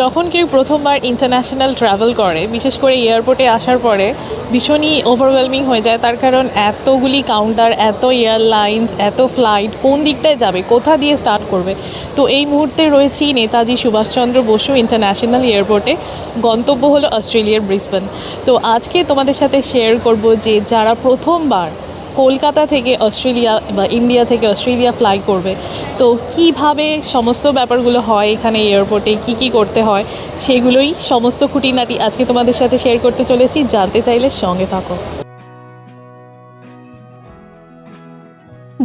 যখন কেউ প্রথমবার ইন্টারন্যাশনাল ট্রাভেল করে, বিশেষ করে এয়ারপোর্টে আসার পরে, ভীষণই ওভারওয়েলমিং হয়ে যায়। তার কারণ এতগুলি কাউন্টার এত এয়ারলাইন্স এত ফ্লাইট কোন দিকটায় যাবে, কোথা দিয়ে স্টার্ট করবে? তো এই মুহূর্তে রয়েছি নেতাজি সুভাষচন্দ্র বসু ইন্টারন্যাশনাল এয়ারপোর্টে গন্তব্য হলো অস্ট্রেলিয়ার ব্রিসবেন। তো আজকে তোমাদের সাথে শেয়ার করব যে, যারা প্রথমবার কলকাতা থেকে অস্ট্রেলিয়া বা ইন্ডিয়া থেকে অস্ট্রেলিয়া ফ্লাই করবে। তো কীভাবে সমস্ত ব্যাপারগুলো হয় এখানে এয়ারপোর্টে কি কি করতে হয়, সেগুলোই সমস্ত খুঁটিনাটি আজকে তোমাদের সাথে শেয়ার করতে চলেছি। জানতে চাইলে সঙ্গে থাকো।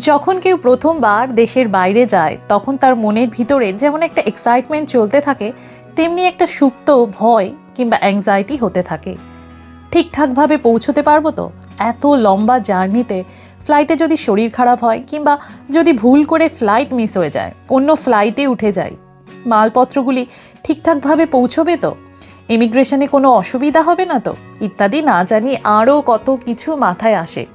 যখন কেউ প্রথমবার দেশের বাইরে যায়, তখন তার মনের ভিতরে যেমন একটা এক্সাইটমেন্ট চলতে থাকে, তেমনি একটা সুপ্ত ভয় কিংবা অ্যাংজাইটি হতে থাকে। ঠিকঠাকভাবে পৌঁছতে পারব তো? এত লম্বা জার্নিতে ফ্লাইটে যদি শরীর খারাপ হয় কিংবা যদি ভুল করে ফ্লাইট মিস হয়ে যায়, অন্য ফ্লাইটে উঠে যায়, মালপত্রগুলি ঠিকঠাকভাবে পৌঁছবে তো? ইমিগ্রেশনে কোনো অসুবিধা হবে না তো? ইত্যাদি না জানি আরও কত কিছু মাথায় আসে।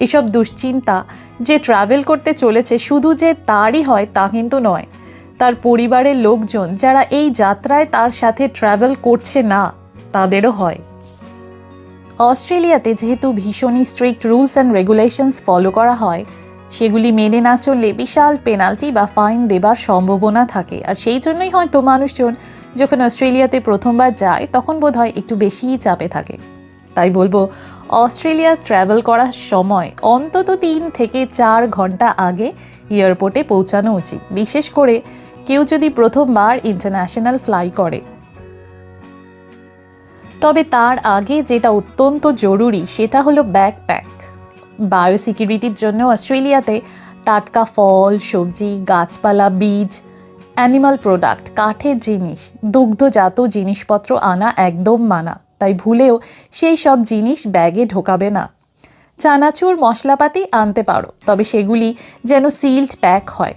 এসব দুশ্চিন্তা যে ট্রাভেল করতে চলেছে শুধু যে তারই হয় তা কিন্তু নয়। তার পরিবারের লোকজন যারা এই যাত্রায় তার সাথে ট্রাভেল করছে না, তাদেরও হয়। অস্ট্রেলিয়াতে যেহেতু ভীষণই strict rules and regulations follow করা হয়, সেগুলি মেনে না চললে বিশাল পেনাল্টি বা ফাইন দেবার সম্ভাবনা থাকে। আর সেই জন্যই হয়তো মানুষজন যখন অস্ট্রেলিয়াতে প্রথমবার যায়, তখন বোধ হয় একটু বেশিই চাপে থাকে। তাই বলব, অস্ট্রেলিয়া ট্র্যাভেল করার সময় অন্তত তিন থেকে চার ঘণ্টা আগে এয়ারপোর্টে পৌঁছানো উচিত। বিশেষ করে কেউ যদি প্রথমবার ইন্টারন্যাশনাল ফ্লাই করে তবে তার আগে যেটা অত্যন্ত জরুরি, সেটা হলো ব্যাকপ্যাক বায়োসিকিউরিটির জন্য অস্ট্রেলিয়াতে টাটকা ফল, সবজি, গাছপালা, বীজ অ্যানিমাল প্রোডাক্ট কাঠের জিনিস, দুগ্ধজাত জিনিসপত্র আনা একদম মানা। তাই ভুলেও সেই সব জিনিস ব্যাগে ঢোকাবে না। চানাচুর, মশলাপাতি আনতে পারো, তবে সেগুলি যেন সিল্ড প্যাক হয়।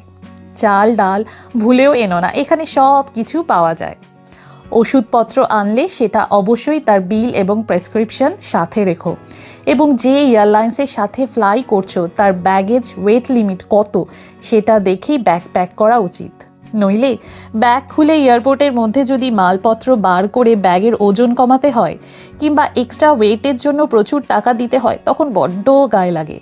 চাল, ডাল ভুলেও এনো না, এখানে সব কিছু পাওয়া যায়। ওষুধপত্র আনলে সেটা অবশ্যই তার বিল এবং প্রেসক্রিপশন সাথে রেখো। এবং যে এয়ারলাইন্সের সাথে ফ্লাই করছ, তার ব্যাগেজ ওয়েট লিমিট কত, সেটা দেখেই ব্যাগ প্যাক করা উচিত। নইলে ব্যাগ খুলে এয়ারপোর্টের মধ্যে যদি মালপত্র বার করে ব্যাগের ওজন কমাতে হয়, কিংবা এক্সট্রা ওয়েটের জন্য প্রচুর টাকা দিতে হয়, তখন বড্ড গায়ে লাগে।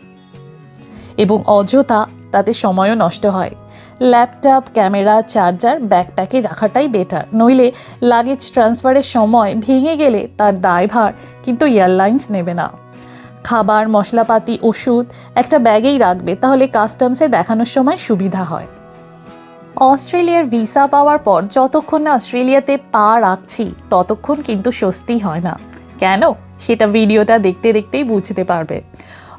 এবং অযথা তাতে সময়ও নষ্ট হয়। ল্যাপটপ, ক্যামেরা, চার্জার, ব্যাকপ্যাকে রাখাটাই বেটার নইলে লাগেজ ট্রান্সফারের সময় ভেঙে গেলে তার দায়ভার কিন্তু এয়ারলাইন্স নেবে না। খাবার, মশলাপাতি, ওষুধ একটা ব্যাগেই রাখবে, তাহলে কাস্টমসে দেখানোর সময় সুবিধা হয়। অস্ট্রেলিয়ার ভিসা পাওয়ার পর যতক্ষণ না অস্ট্রেলিয়াতে পা রাখছি, ততক্ষণ কিন্তু স্বস্তি হয় না। কেন? সেটা ভিডিওটা দেখতে দেখতেই বুঝতে পারবে।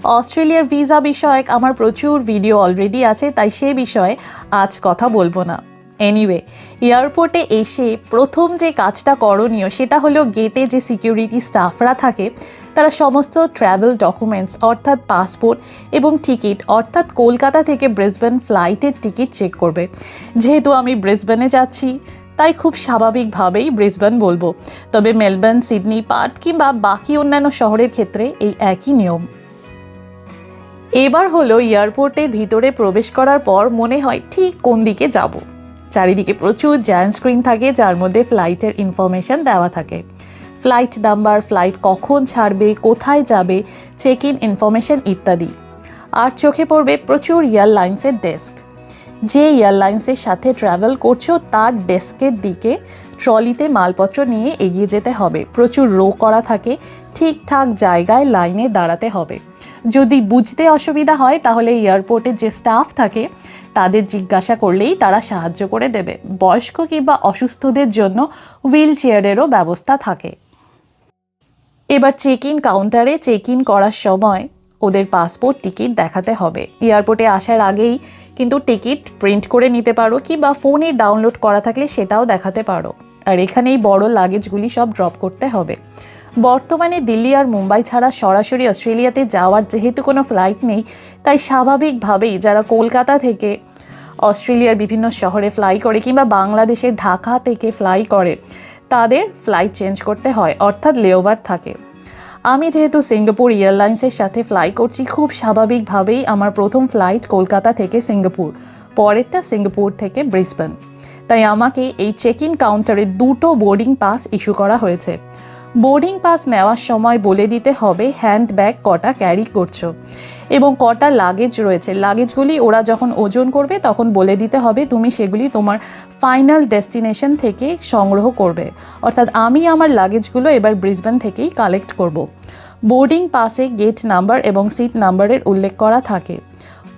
অস্ট্রেলিয়ার ভিসা বিষয়ক আমার প্রচুর ভিডিও অলরেডি আছে, তাই সে বিষয়ে আজ কথা বলব না। এনিওয়ে এয়ারপোর্টে এসে প্রথম যে কাজটা করণীয় সেটা হলো গেটে যে সিকিউরিটি স্টাফরা থাকে, তারা সমস্ত ট্রাভেল ডকুমেন্টস অর্থাৎ পাসপোর্ট এবং টিকিট অর্থাৎ কলকাতা থেকে ব্রিসবেন ফ্লাইটের টিকিট চেক করবে। যেহেতু আমি ব্রিসবেনে যাচ্ছি, তাই খুব স্বাভাবিকভাবেই ব্রিসবেন বলব। তবে মেলবোর্ন সিডনি পার্ট কিংবা বাকি অন্যান্য শহরের ক্ষেত্রে এই একই নিয়ম। এবার হলো এয়ারপোর্টের ভিতরে প্রবেশ করার পর মনে হয় ঠিক কোন দিকে যাব। চারিদিকে প্রচুর জায়ান্ট স্ক্রিন থাকে, যার মধ্যে ফ্লাইটের ইনফরমেশন দেওয়া থাকে। ফ্লাইট নাম্বার ফ্লাইট কখন ছাড়বে, কোথায় যাবে চেক ইন ইনফরমেশন ইত্যাদি। আর চোখে পড়বে প্রচুর এয়ারলাইন্সের ডেস্ক যে এয়ারলাইন্সের সাথে ট্রাভেল করছ, তার ডেস্কের দিকে ট্রলিতে মালপত্র নিয়ে এগিয়ে যেতে হবে। প্রচুর রো করা থাকে, ঠিকঠাক জায়গায় লাইনে দাঁড়াতে হবে। যদি বুঝতে অসুবিধা হয়, তাহলে এয়ারপোর্টের যে স্টাফ থাকে, তাদের জিজ্ঞাসা করলেই তারা সাহায্য করে দেবে। বয়স্ক কিংবা অসুস্থদের জন্য হুইল চেয়ারেরও ব্যবস্থা থাকে। এবার চেক ইন কাউন্টারে চেক ইন করার সময় ওদের পাসপোর্ট টিকিট দেখাতে হবে। এয়ারপোর্টে আসার আগেই কিন্তু টিকিট প্রিন্ট করে নিতে পারো কিংবা ফোনে ডাউনলোড করা থাকলে সেটাও দেখাতে পারো। আর এখানেই বড় লাগেজগুলি সব ড্রপ করতে হবে। বর্তমানে দিল্লি আর মুম্বাই ছাড়া সরাসরি অস্ট্রেলিয়াতে যাওয়ার যেহেতু কোনো ফ্লাইট নেই, তাই স্বাভাবিকভাবেই যারা কলকাতা থেকে অস্ট্রেলিয়ার বিভিন্ন শহরে ফ্লাই করে কিংবা বাংলাদেশের ঢাকা থেকে ফ্লাই করে, তাদের ফ্লাইট চেঞ্জ করতে হয়, অর্থাৎ লেওভার থাকে। আমি যেহেতু সিঙ্গাপুর এয়ারলাইন্সের সাথে ফ্লাই করছি, খুব স্বাভাবিকভাবেই আমার প্রথম ফ্লাইট কলকাতা থেকে সিঙ্গাপুর, পরেরটা সিঙ্গাপুর থেকে ব্রিসবেন। তাই আমাকে এই চেক ইন কাউন্টারে দুটো বোর্ডিং পাস ইস্যু করা হয়েছে। বোর্ডিং পাস নেওয়ার সময় বলে দিতে হবে হ্যান্ড ব্যাগ কটা ক্যারি করছ। এবং কটা লাগেজ রয়েছে। লাগেজগুলি ওরা যখন ওজন করবে, তখন বলে দিতে হবে, তুমি সেগুলি তোমার ফাইনাল ডেস্টিনেশন থেকে সংগ্রহ করবে। অর্থাৎ আমি আমার লাগেজগুলো এবার ব্রিসবেন থেকেই কালেক্ট করব। বোর্ডিং পাসে গেট নাম্বার এবং সিট নাম্বারের উল্লেখ করা থাকে।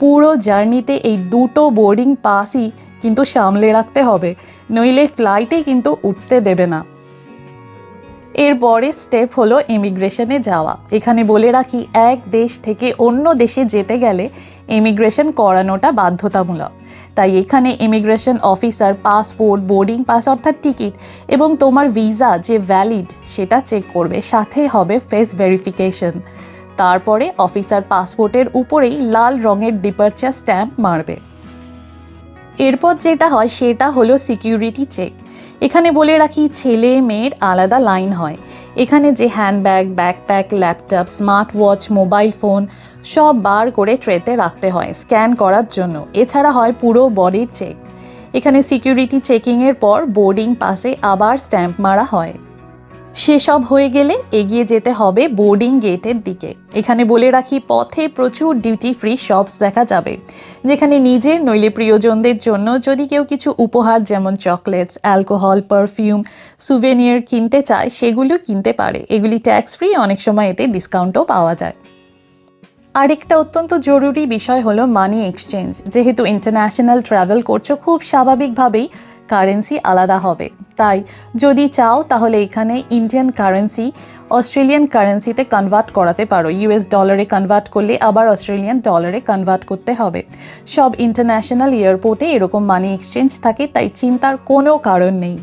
পুরো জার্নিতে এই দুটো বোর্ডিং পাসই কিন্তু সামলে রাখতে হবে, নইলে ফ্লাইটে কিন্তু উঠতে দেবে না। এরপরে স্টেপ হলো ইমিগ্রেশনে যাওয়া। এখানে বলে রাখি, এক দেশ থেকে অন্য দেশে যেতে গেলে ইমিগ্রেশন করানোটা বাধ্যতামূলক। তাই এখানে immigration officer passport boarding pass অর্থাৎ টিকিট এবং তোমার ভিসা যে ভ্যালিড সেটা চেক করবে। সাথে হবে ফেস ভেরিফিকেশন তারপরে অফিসার পাসপোর্টের উপরেই লাল রঙের ডিপার্চার স্ট্যাম্প মারবে। এরপর যেটা হয়, সেটা হলো সিকিউরিটি চেক এখানে বলে রাখি, ছেলে মেয়ের আলাদা লাইন হয়। এখানে যে handbag backpack laptop smart watch mobile phone সব বার করে ট্রেতে রাখতে হয় স্ক্যান করার জন্য। এছাড়া হয় পুরো বডির চেক এখানে সিকিউরিটি চেকিংয়ের পর বোর্ডিং পাসে আবার স্ট্যাম্প মারা হয়। সেসব হয়ে গেলে এগিয়ে যেতে হবে বোর্ডিং গেটের দিকে। এখানে বলে রাখি, পথে প্রচুর ডিউটি ফ্রি শপস দেখা যাবে, যেখানে নিজের নইলে প্রিয়জনদের জন্য যদি কেউ কিছু উপহার যেমন চকলেটস অ্যালকোহল পারফিউম সুভেনিয়ার কিনতে চায়, সেগুলো কিনতে পারে। এগুলি ট্যাক্স ফ্রি অনেক সময় এতে ডিসকাউন্টও পাওয়া যায়। আরেকটা অত্যন্ত জরুরি বিষয় হলো মানি এক্সচেঞ্জ যেহেতু ইন্টারন্যাশনাল ট্রাভেল করছ, খুব স্বাভাবিকভাবেই কারেন্সি আলাদা হবে। তাই যদি চাও তাহলে এখানে ইন্ডিয়ান কারেন্সি অস্ট্রেলিয়ান কারেন্সিতে কনভার্ট করাতে পারো। ইউএস ডলারে কনভার্ট করলে আবার অস্ট্রেলিয়ান ডলারে কনভার্ট করতে হবে। সব ইন্টারন্যাশনাল এয়ারপোর্টে এরকম মানি এক্সচেঞ্জ থাকে, তাই চিন্তার কোনো কারণ নেই।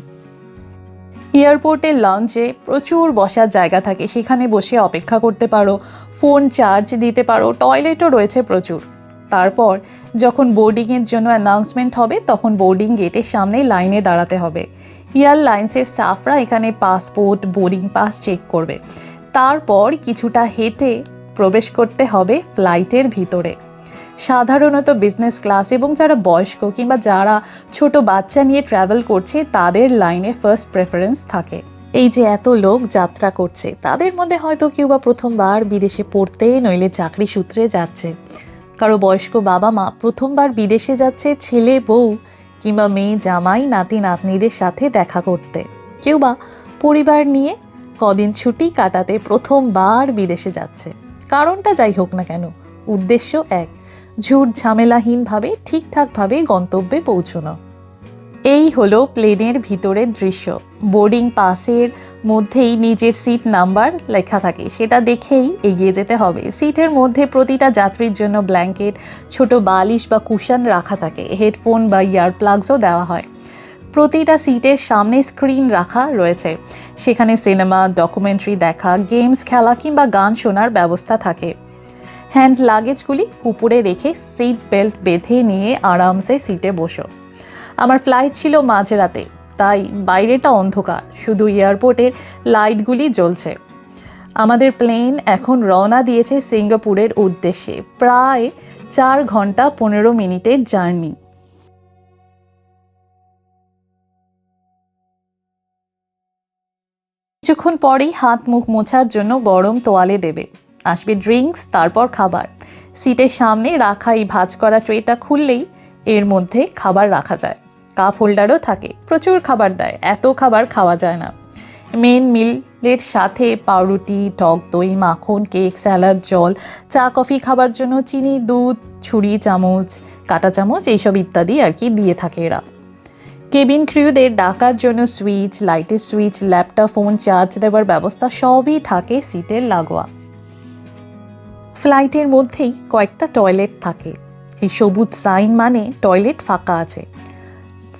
এয়ারপোর্টে লঞ্চে প্রচুর বসার জায়গা থাকে, সেখানে বসে অপেক্ষা করতে পারো। ফোন চার্জ দিতে পারো টয়লেটও রয়েছে প্রচুর। তারপর যখন বোর্ডিংয়ের জন্য অ্যানাউন্সমেন্ট হবে, তখন বোর্ডিং গেটের সামনে লাইনে দাঁড়াতে হবে। এয়ারলাইন্সের স্টাফরা এখানে পাসপোর্ট বোর্ডিং পাস চেক করবে। তারপর কিছুটা হেঁটে প্রবেশ করতে হবে ফ্লাইটের ভিতরে। সাধারণত বিজনেস ক্লাস এবং যারা বয়স্ক কিংবা যারা ছোট বাচ্চা নিয়ে ট্রাভেল করছে, তাদের লাইনে ফার্স্ট প্রেফারেন্স থাকে। এই যে এত লোক যাত্রা করছে, তাদের মধ্যে হয়তো কেউ বা প্রথমবার বিদেশে পড়তে নইলে চাকরি সূত্রে যাচ্ছে। কারও বয়স্ক বাবা মা প্রথমবার বিদেশে যাচ্ছে ছেলে, বউ কিংবা মেয়ে, জামাই, নাতি, নাতনিদের সাথে দেখা করতে। কেউ বা পরিবার নিয়ে কদিন ছুটি কাটাতে প্রথমবার বিদেশে যাচ্ছে। কারণটা যাই হোক না কেন, উদ্দেশ্য এক, ঝুট ঝামেলাহীনভাবে ঠিকঠাকভাবে গন্তব্যে পৌঁছানো। এই হলো প্লেনের ভিতরের দৃশ্য। বোর্ডিং পাসের মধ্যেই নিজের সিট নাম্বার লেখা থাকে, সেটা দেখেই এগিয়ে যেতে হবে। সিটের মধ্যে প্রতিটা যাত্রীর জন্য ব্ল্যাঙ্কেট ছোট বালিশ বা কুশন রাখা থাকে হেডফোন বা ইয়ার প্লাগসও দেওয়া হয়। প্রতিটা সিটের সামনে স্ক্রিন রাখা রয়েছে। সেখানে সিনেমা ডকুমেন্টারি দেখা গেমস খেলা কিংবা গান শোনার ব্যবস্থা থাকে। হ্যান্ড লাগেজগুলি উপরে রেখে সিট বেল্ট বেঁধে নিয়ে আরামসে সিটে বসো। আমার ফ্লাইট ছিল মাঝরাতে তাই বাইরেটা অন্ধকার, শুধু এয়ারপোর্টের লাইটগুলি জ্বলছে। আমাদের প্লেন এখন রওনা দিয়েছে সিঙ্গাপুরের উদ্দেশ্যে, প্রায় চার ঘণ্টা পনেরো মিনিটের জার্নি কিছুক্ষণ পরেই হাত মুখ মোছার জন্য গরম তোয়ালে দেবে। আসবে ড্রিঙ্কস তারপর খাবার। সিটের সামনে রাখা এই ভাজ করা ট্রেটা খুললেই এর মধ্যে খাবার রাখা যায়। কাপ হোল্ডারও থাকে। প্রচুর খাবার দেয়, এত খাবার খাওয়া যায় না। মেন মিলের সাথে পাউরুটি, টক দই, মাখন, কেক, স্যালাড, জল, চা, কফি খাবার জন্য চিনি, দুধ, ছুরি, চামচ, কাটা চামচ এইসব ইত্যাদি আর কি দিয়ে থাকে এরা। কেবিন ক্রিউদের ডাকার জন্য সুইচ, লাইটের সুইচ, ল্যাপটপ, ফোন, চার্জ দেওয়ার ব্যবস্থা সবই থাকে সিটের লাগোয়া। ফ্লাইটের মধ্যেই কয়েকটা টয়লেট থাকে। এই সবুজ সাইন মানে টয়লেট ফাঁকা আছে।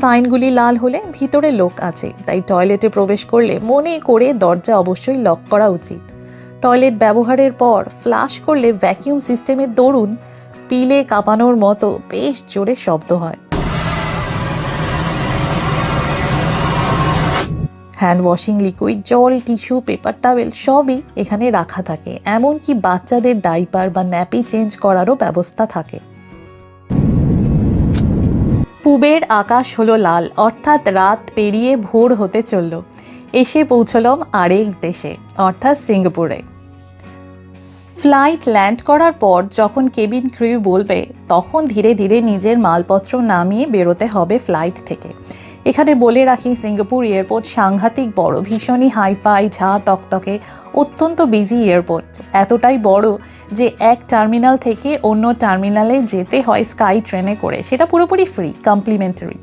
সাইনগুলি লাল হলে ভিতরে লোক আছে, তাই টয়লেটে প্রবেশ করলে মনে করে দরজা অবশ্যই লক করা উচিত। টয়লেট ব্যবহারের পর ফ্লাশ করলে ভ্যাকিউম সিস্টেমের দরুন পিলে কাঁপানোর মতো বেশ জোরে শব্দ হয়। হ্যান্ড ওয়াশিং লিকুইড, জল, টিস্যু, পেপার, টাওয়েল সবই এখানে রাখা থাকে। এমনকি বাচ্চাদের ডাইপার বা ন্যাপি চেঞ্জ করারও ব্যবস্থা থাকে। পূবের আকাশ হলো লাল, অর্থাৎ রাত পেরিয়ে ভোর হতে চলল। এসে পৌঁছলাম আরেক দেশে, অর্থাৎ সিঙ্গাপুরে। ফ্লাইট ল্যান্ড করার পর যখন কেবিন ক্রিউ বলবে, তখন ধীরে ধীরে নিজের মালপত্র নামিয়ে বেরোতে হবে ফ্লাইট থেকে। এখানে বলে রাখি, সিঙ্গাপুর এয়ারপোর্ট সাংঘাতিক বড়, ভীষণই হাইফাই, ঝা, তকতকে, অত্যন্ত বিজি এয়ারপোর্ট। এতটাই বড় যে এক টার্মিনাল থেকে অন্য টার্মিনালে যেতে হয় স্কাই ট্রেনে করে, সেটা পুরোপুরি ফ্রি কমপ্লিমেন্টারি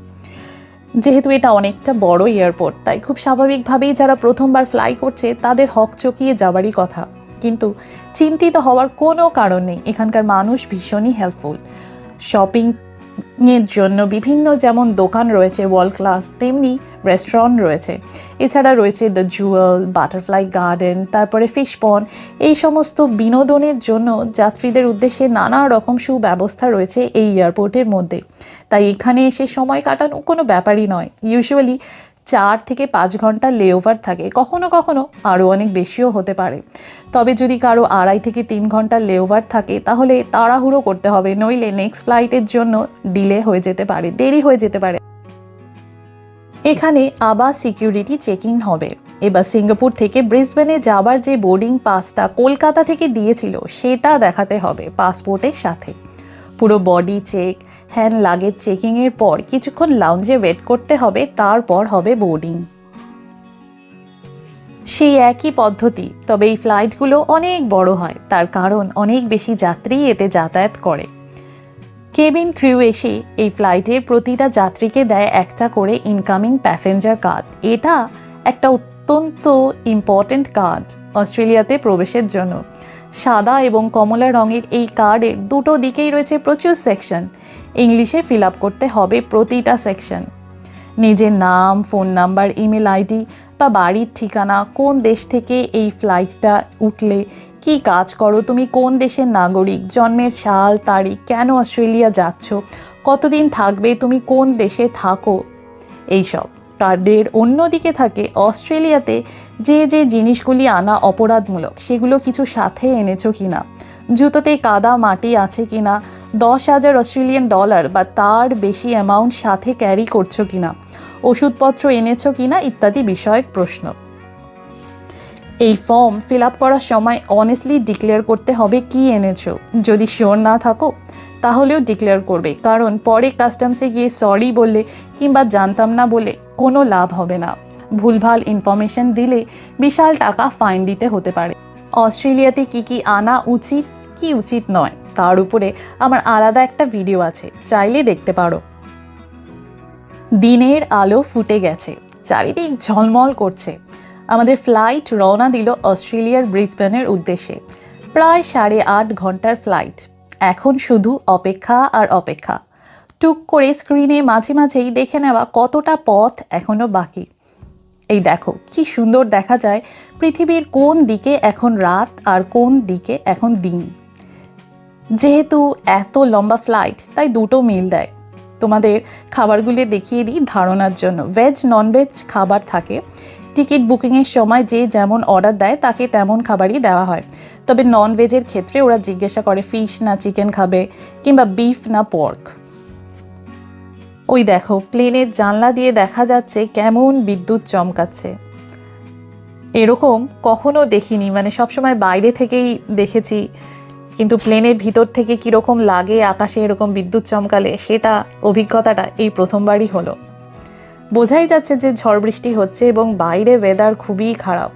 যেহেতু এটা অনেকটা বড় এয়ারপোর্ট তাই খুব স্বাভাবিকভাবেই যারা প্রথমবার ফ্লাই করছে, তাদের হক চকিয়ে যাবারই কথা। কিন্তু চিন্তিত হওয়ার কোনো কারণ নেই, এখানকার মানুষ ভীষণই হেল্পফুল শপিং এর জন্য বিভিন্ন যেমন দোকান রয়েছে ওয়ার্ল্ড ক্লাস তেমনি রেস্টুরেন্ট রয়েছে। এছাড়া রয়েছে দ্য জুয়েল বাটারফ্লাই গার্ডেন তারপরে ফিশ পন এই সমস্ত বিনোদনের জন্য যাত্রীদের উদ্দেশ্যে নানা রকম সুব্যবস্থা রয়েছে এই এয়ারপোর্টের মধ্যে। তাই এখানে এসে সময় কাটানো কোনো ব্যাপারই নয়। ইউজুয়ালি চার থেকে পাঁচ ঘণ্টা লেওভার থাকে। কখনো কখনো আরও অনেক বেশিও হতে পারে। তবে যদি কারও আড়াই থেকে তিন ঘণ্টা লেওভার থাকে, তাহলে তাড়াহুড়ো করতে হবে, নইলে নেক্সট ফ্লাইটের জন্য ডিলে হয়ে যেতে পারে, দেরি হয়ে যেতে পারে। এখানে আবার সিকিউরিটি চেকিং হবে। এবার সিঙ্গাপুর থেকে ব্রিসবেনে যাবার যে বোর্ডিং পাসটা কলকাতা থেকে দিয়েছিল, সেটা দেখাতে হবে পাসপোর্টের সাথে। পুরো বডি চেক হ্যান্ড লাগেজ চেকিংয়ের পর কিছুক্ষণ লাউঞ্জে ওয়েট করতে হবে, তারপর হবে বোর্ডিং সেই একই পদ্ধতি, তবে এই ফ্লাইটগুলো অনেক বড় হয়, তার কারণ অনেক বেশি যাত্রী এতে যাতায়াত করে। কেবিন ক্রিউ এসে এই ফ্লাইটের প্রতিটা যাত্রীকে দেয় একটা করে ইনকামিং প্যাসেঞ্জার কার্ড এটা একটা অত্যন্ত ইম্পর্ট্যান্ট কার্ড অস্ট্রেলিয়াতে প্রবেশের জন্য। সাদা এবং কমলা রঙের এই কার্ডের দুটো দিকেই রয়েছে প্রচুর সেকশন ইংলিশে ফিল আপ করতে হবে প্রতিটা সেকশন নিজের নাম ফোন নাম্বার ইমেল আইডি বা বাড়ির ঠিকানা, কোন দেশ থেকে এই ফ্লাইটটা উঠলে কি কাজ করো, তুমি কোন দেশের নাগরিক, জন্মের সাল, তারিখ, কেন অস্ট্রেলিয়া যাচ্ছ, কতদিন থাকবে, তুমি কোন দেশে থাকো, এইসব। কার্ডের অন্যদিকে থাকে অস্ট্রেলিয়াতে যে যে জিনিসগুলি আনা অপরাধমূলক, সেগুলো কিছু সাথে এনেছো কিনা, জুতোতে কাদা মাটি আছে কিনা, দশ হাজার অস্ট্রেলিয়ান ডলার বা তার বেশি অ্যামাউন্ট সাথে ক্যারি করছ কিনা ওষুধপত্র এনেছো কিনা ইত্যাদি বিষয়ক প্রশ্ন। এই ফর্ম ফিল আপ করার সময় অনেস্টলি ডিক্লেয়ার করতে হবে কি এনেছো। যদি শিওর না থাকো, তাহলেও ডিক্লেয়ার করবে। কারণ পরে কাস্টমসে গিয়ে সরি বললে কিংবা জানতাম না বলে কোনো লাভ হবে না। ভুলভাল ইনফরমেশন দিলে বিশাল টাকা ফাইন দিতে হতে পারে। অস্ট্রেলিয়াতে কি কি আনা উচিত, কি উচিত নয়, তার উপরে আমার আলাদা একটা ভিডিও আছে, চাইলে দেখতে পারো। দিনের আলো ফুটে গেছে, চারিদিক ঝলমল করছে। আমাদের ফ্লাইট রওনা দিল অস্ট্রেলিয়ার ব্রিসবেনের উদ্দেশ্যে। প্রায় সাড়ে আট ঘণ্টার ফ্লাইট এখন শুধু অপেক্ষা আর অপেক্ষা। টুক করে স্ক্রিনে মাঝে মাঝেই দেখে নেওয়া কতটা পথ এখনও বাকি। এই দেখো, কি সুন্দর দেখা যায় পৃথিবীর কোন দিকে এখন রাত আর কোন দিকে এখন দিন। যেহেতু এত লম্বা ফ্লাইট তাই দুটো মিল দেয়। তোমাদের খাবারগুলি দেখিয়ে দিই ধারণার জন্য। ভেজ ননভেজ খাবার থাকে। টিকিট বুকিংয়ের সময় যে যেমন অর্ডার দেয়, তাকে তেমন খাবারই দেওয়া হয়। তবে নন ভেজের ক্ষেত্রে ওরা জিজ্ঞাসা করে ফিশ না চিকেন খাবে? কিংবা বিফ না পর্ক ওই দেখো প্লেনের জানলা দিয়ে দেখা যাচ্ছে কেমন বিদ্যুৎ চমকাচ্ছে। এরকম কখনো দেখিনি। মানে সবসময় বাইরে থেকেই দেখেছি। কিন্তু প্লেনের ভিতর থেকে কীরকম লাগে আকাশে এরকম বিদ্যুৎ চমকালে, সেটা অভিজ্ঞতাটা এই প্রথমবারই হলো। বোঝাই যাচ্ছে যে ঝড় বৃষ্টি হচ্ছে এবং বাইরে ওয়েদার খুবই খারাপ।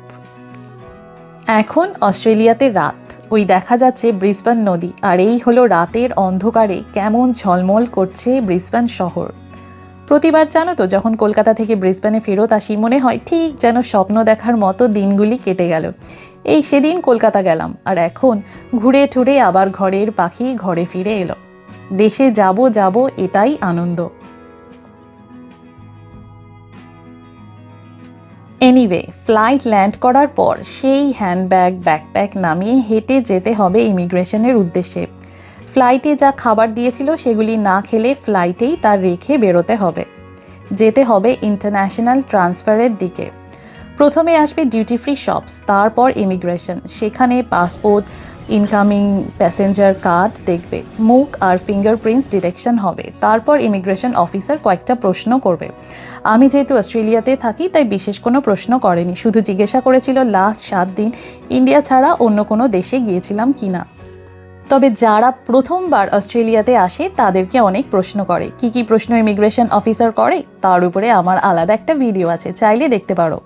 এখন অস্ট্রেলিয়াতে রাত। ওই দেখা যাচ্ছে ব্রিসবান নদী, আর এই হলো রাতের অন্ধকারে কেমন ঝলমল করছে ব্রিসবান শহর। প্রতিবার জানো তো, যখন কলকাতা থেকে ব্রিসবানে ফেরত আসি, মনে হয় ঠিক যেন স্বপ্ন দেখার মতো দিনগুলি কেটে গেল। এই সেদিন কলকাতা গেলাম, আর এখন ঘুরে ঠুরে আবার ঘরের পাখি ঘরে ফিরে এলো। দেশে যাব যাব এটাই আনন্দ। এনিওয়ে ফ্লাইট ল্যান্ড করার পর সেই হ্যান্ডব্যাগ ব্যাকপ্যাক নামিয়ে হেঁটে যেতে হবে ইমিগ্রেশনের উদ্দেশ্যে। ফ্লাইটে যা খাবার দিয়েছিল সেগুলি না খেলে ফ্লাইটেই তার রেখে বেরোতে হবে। যেতে হবে ইন্টারন্যাশনাল ট্রান্সফারের দিকে। প্রথমে আসবে ডিউটি ফ্রি শপস তারপর ইমিগ্রেশন সেখানে পাসপোর্ট ইনকামিং প্যাসেঞ্জার কার্ড দেখবে। মুখ আর ফিঙ্গারপ্রিন্টস ডিটেকশন হবে। তারপর ইমিগ্রেশন অফিসার কয়েকটা প্রশ্ন করবে। আমি যেহেতু অস্ট্রেলিয়াতে থাকি, তাই বিশেষ কোনো প্রশ্ন করেনি। শুধু জিজ্ঞাসা করেছিল, লাস্ট সাত দিন ইন্ডিয়া ছাড়া অন্য কোনো দেশে গিয়েছিলাম কি না? তবে যারা প্রথমবার অস্ট্রেলিয়াতে আসে, তাদেরকে অনেক প্রশ্ন করে। কি কি প্রশ্ন ইমিগ্রেশন অফিসার করে? তার উপরে আমার আলাদা একটা ভিডিও আছে। চাইলে দেখতে পারো।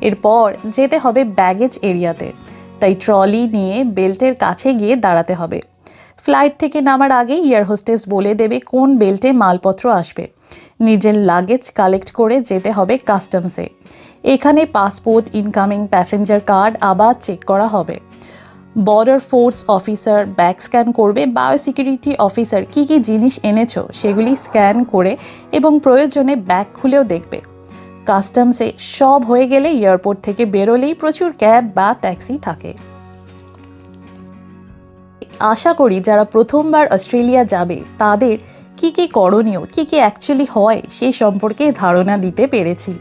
এরপর যেতে হবে ব্যাগেজ এরিয়াতে। তাই ট্রলি নিয়ে বেল্টের কাছে গিয়ে দাঁড়াতে হবে। ফ্লাইট থেকে নামার আগে এয়ার হোস্টেস বলে দেবে কোন বেল্টে মালপত্র আসবে। নিজের লাগেজ কালেক্ট করে যেতে হবে কাস্টমসে এখানে পাসপোর্ট ইনকামিং প্যাসেঞ্জার কার্ড আবার চেক করা হবে। Border force officer back scan করবে। বায়োসিকিউরিটি অফিসার কী কী জিনিস এনেছো সেগুলি স্ক্যান করে এবং প্রয়োজনে ব্যাগ খুলেও দেখবে। কাস্টমসে সব হয়ে গেলে এয়ারপোর্ট থেকে বেরোলেই প্রচুর ক্যাব বা ট্যাক্সি থাকে। আশা করি যারা প্রথমবার অস্ট্রেলিয়া যাবে, তাদের কি কি করণীয়, কি কি অ্যাকচুয়ালি হয় সেই সম্পর্কে ধারণা দিতে পেরেছি।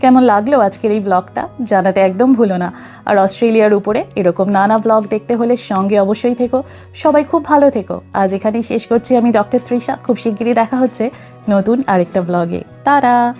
কেমন লাগল আজকের এই ব্লগটা? জানাতে একদম ভুলো না। আর অস্ট্রেলিয়ার উপরে এরকম নানা ব্লগ দেখতে হলে সঙ্গে অবশ্যই থেকো। সবাই খুব ভালো থেকো। আজ এখানেই শেষ করছি আমি ডক্টর তৃষা খুব শিগগিরই দেখা হচ্ছে নতুন আরেকটা ব্লগে। তারা!